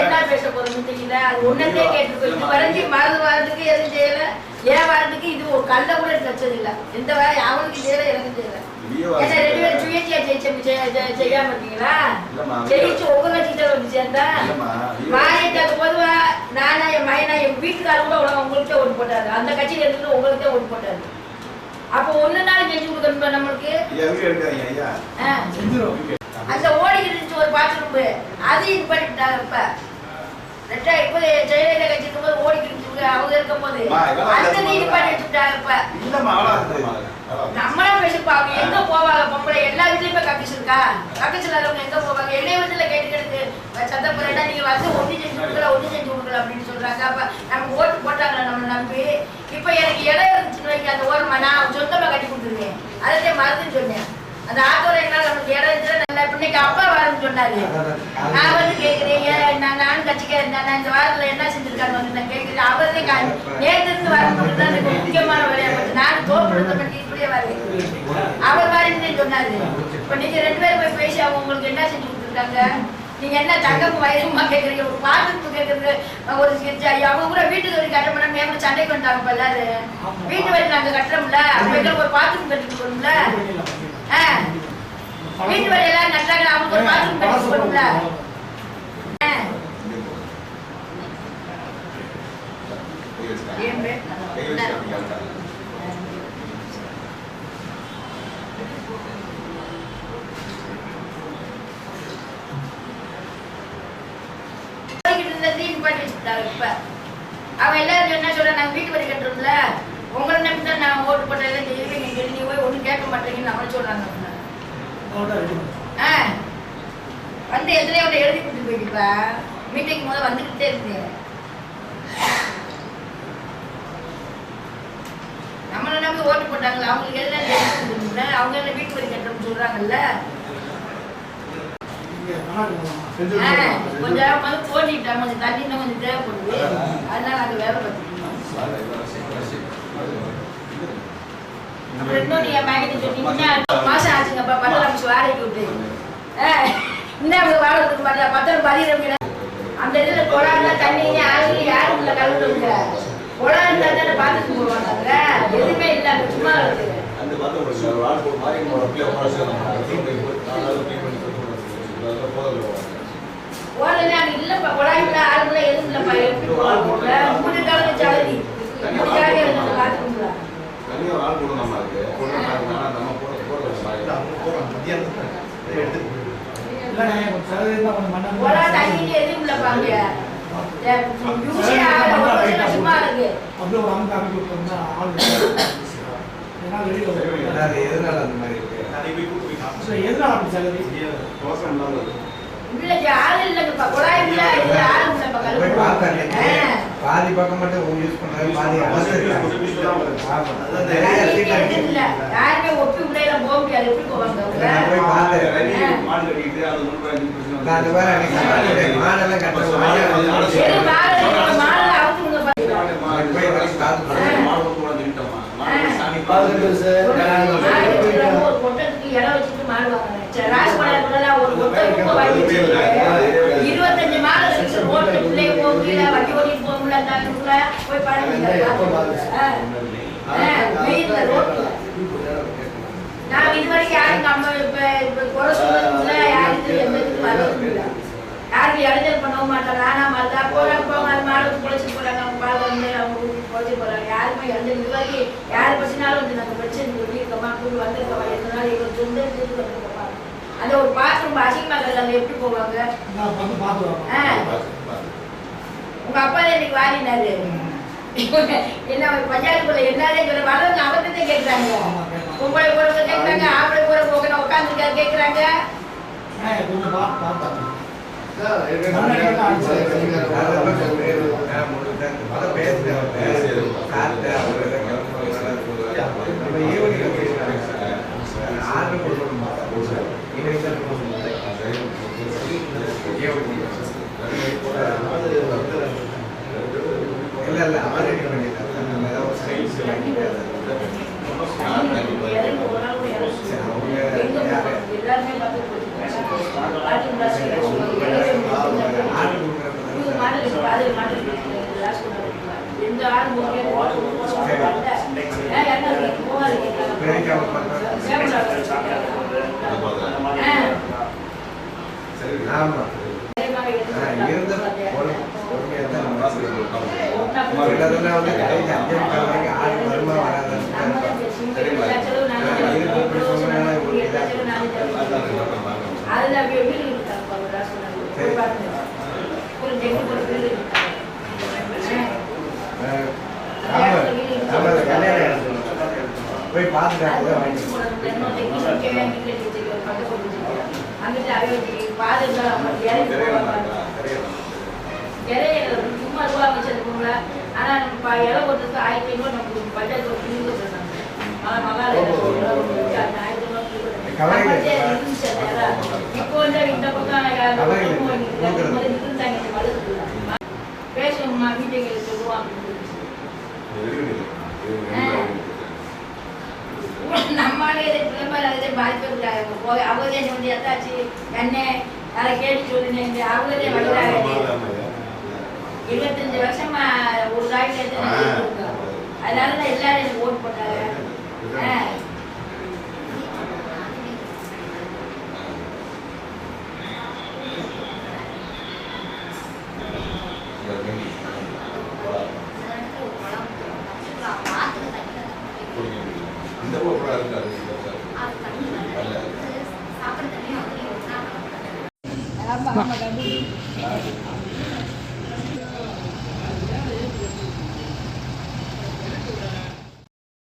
என்ன பேச போறேன்னு தெரியல. அது போய் இது வரைக்கும் மருந்து வரதுக்கு எதுவும் செய்யல. ஏன் கல்ல கூட எடுத்து வச்சது இல்ல. எந்த வேலை அவனுக்கு செய்யல, எனக்கு செய்யல. ஏன்னா ரெண்டு பேரும் சுயேட்சையா ஜெயிச்ச- ஜெய- ஜெய- செய்யாம இருக்கீங்களா? ஜெயிச்சு உங்க கட்சிக்கு தான் வந்து சேர்ந்தா? நானா என் மகனா என் வீட்டுக்காரர் கூட உங்களுக்கே ஓட்டு போட்டாரு அந்த கட்சியில இருந்து உங்களுக்கு ஓட்டு போட்டாரு அப்போ ஒண்ணு நாள் செஞ்சு கொடுக்கணும் நம்மளுக்கு. அந்த ஓடிக்கிட்டு ஒரு பாத்ரூம் அது இது பண்ணிட்டாங்க இப்ப ரெட்டா இப்ப ஜெயலலிதா கட்சி இருக்கும்போது ஓடிக்கிட்டு அந்த இப்ப. இல்லம்மா. நம்மளா பேசிப்பா அவங்க எங்க போவாங்க? பொம்பளை எல்லா வீட்லயுமே கக்கிஸ் இருக்கா கக்கிஸ் இல்லாதவங்க எங்க போவாங்க? என்னைய வீட்டுல கேட்டு கேட்டு சத்தப்பறா நீங்க வந்து ஒண்ணு செஞ்சு கொடுக்கல ஒண்ணு செஞ்சு கொடுக்கல அப்படின்னு சொல்றாங்க. அப்ப நமக்கு ஓட்டு போட்டாங்க நம்ம நம்பி? இப்ப எனக்கு இடம் இருந்துச்சுன்னு வைக்க அந்த ஓரமா நான் சொந்தமா கட்டி கொடுத்துருக்கேன் அதை மறந்துன்னு சொன்னேன் அந்த ஆத்தோட என்னால நமக்கு இடம் இருந்துச்சு இன்னைக்கு அப்பா வரேன்னு சொன்னாரு. நான் வந்து கேக்குறேன் ஏன் நான் நானும் கட்சிக்காரன் இந்த வாரத்துல என்ன செஞ்சிருக்காங்க வந்து நான் கேட்கிறேன். அவரே நேற்று நேத்து இருந்து தான் எனக்கு முக்கியமான வேலையா போச்சு. நான் தோப்புறத பற்றி இப்படியே வரேன். அவர் மாதிரி சொன்னாரு. இப்ப நீங்க ரெண்டு பேரும் போய் பேசி அவங்க உங்களுக்கு என்ன செஞ்சு கொடுத்துருக்காங்க? நீங்க என்ன தங்கம் வயசுமா கேக்குறீங்க ஒரு பாத்திரத்து கேக்குறது ஒரு sketch அவங்க கூட வீட்டுக்கு வரைக்கும் கட்ட பண்ண மேல சண்டைக்கு வந்தாங்க இப்ப எல்லாரும்? வீட்டு வரைக்கும் நாங்க கட்டுறோம்ல. அவங்க ஒரு பாத்திரம் கட்டிட்டு போகணும்ல ஆ. வீட்டு வரி எல்லாம் ஒரு இப்ப. அவன் எல்லாரும் என்ன சொல்ற? நாங்க வீட்டு வரி கட்டுறோம்ல. உங்களை நம்பி தான் நான் ஓட்டு நீங்க நீங்க போய் ஒண்ணும் கேட்க மாட்டீங்கன்னு அவன் சொல்றாங்க. ஆ. வந்து எத்தனையோ ஒன்று எழுதி கொடுத்து போயிட்டுப்பா மீட்டிங் முதல்ல வந்துக்கிட்டே இருந்தேன் நம்மளை நம்பி ஓட்டு போட்டாங்கல்ல அவங்களுக்கு எல்லாம் கொடுத்துருந்தா அவங்க என்ன வீட்டு வரி கட்டுறோம்னு சொல்றாங்கல்ல? ஆ, கொஞ்ச நேரம் வந்து கொஞ்சம் தண்ணி இன்னும் கொஞ்சம் தேவைப்படுது. அதனால அங்க வேலை பார்த்துட்டு அப்புறம் இன்னொரு என் மகனுக்கு சொன்னீங்க இன்னும் மாசம் ஆச்சுங்கப்பா பத்து லட்சம் வாடகைக்கு விட்டு இன்னும் வாடகை கொடுக்க மாட்டா பத்திரம் பதினஞ்சு அந்த இதுல குழாங்க தண்ணி ஆறு யாரும் கழுவுறவங்க குழா இருந்தா தானே பார்த்துட்டு போவாங்க எதுவுமே இல்ல அங்க சும்மா இருக்கு அந்த பார்த்து ஒரு சில ஆள் போட்டு மாதிரி இங்க ஒரு அப்படியே உட்கார வச்சிருந்தாங்க. அதை clean பண்ணி போட்டு, நாலாவது clean பண்ணி போட்டு அதெல்லாம் போதும் இல்லையா? ஓடனே அங்க இல்லப்பா குழாய் இல்ல எதுவும் இல்லப்பா எப்படி போவாங்க மூணு காலம் சலதி மூணு தனியா ஒரு ஆள் போடணும் நம்ம. ஆனா நம்ம போட- போட இருக்கு. எதனால அந்த மாதிரி இருக்கு? அதை போய் கூட்டு பாதி பக்கம் மட்டும் யூஸ் பண்றாரு பாதி யாருமே ஒப்பி உடையில போக முடியாது. எப்படி போவாங்க போய் பார்த்தேன். அது மாடெல்லாம் கட்டுறது மாடு போய் வரைக்கும் பார்த்து மாடு கொண்டு வந்து நின்னுட்டோம்மா. மாடு போய் சாமி பார்த்துட்டு பார்த்துட்டு சார். மாடு வச்சிருக்காங்க, ஒரு கொட்டத்துக்கு இடம் வச்சுட்டு மாடு வாங்குறாங்க. சரி, ராஜபாளையம் கூடலாம் ஒரு கொட்டை முப்பது வாங்கி வச்சிருக்கு. இருபத்தஞ்சு மாடு இருக்கு. ரோட்ல பிள்ளைங்க போக முடியல, வண்டி ஓட்டிட்டு போக இடத்துல போய் வெயில்ல ரோட்ல. நான் இது வரைக்கும் யாரும் நம்ம இப்ப குறை சொல்றதுல யாருக்கு இடைஞ்சல் பண்ணவும் போறாங்க போங்க அது மாடு பொழைச்சிட்டு போறாங்க. அவங்க பால் வந்து அவங்க ஊருக்கு பொழைச்சிட்டு போறாங்க. யாருமே இடைஞ்சல் இது வரைக்கும் யார் பிரச்சனாலும் வந்து நாங்க பிரச்சனை சொல்லியிருக்கோமா கூட வந்திருக்கோமா. எந்த நாள் எங்களுக்கு சொந்த அந்த ஒரு பாத்ரூம் அசிங்கமா இருக்கிறது எப்படி போவாங்க. உங்க அப்பா தான் இன்னைக்கு வாங்கினாரு என்ன பஞ்சாயத்துக்குள்ள என்னதே சொல்ல வர்றவங்க அவர்கிட்ட கேட்கறாங்க பொம்பளை போறவங்க கேட்கறாங்க ஆம்பளை போறவங்க உட்காந்துருக்காரு கேட்கறாங்க ஆர்டர் அதில் ஆதரிக்க வேண்டியது. ஆமா. சிலதெல்லாம் வந்து கடைக்கு அஞ்சே முக்கால் வரைக்கும் ஆள் வருமா போய் அங்கிட்டு பாதுகாப்பு சும்மா ரூபா வச்சிருக்கோம்ல ஆனா நம்ம இலை போட்டுருக்கு ஆயிரத்தி ஐநூறு நமக்கு பட்ஜெட் ஒரு கொடுத்தாங்க இப்போ வந்து இந்த பக்கம் பேசுவோம்மா சொல்லுவோம் இதை போய் அவதே வந்து எத்தாச்சு என்ன அதை கேட்டு சொல்லுங்க அவதே வழிதாங்க இருபத்தஞ்சு வருஷமா ஒரு இருக்கோம். அதனால தான் எல்லாரும் எனக்கு போக்குவரத்து இருக்காது ஆமா.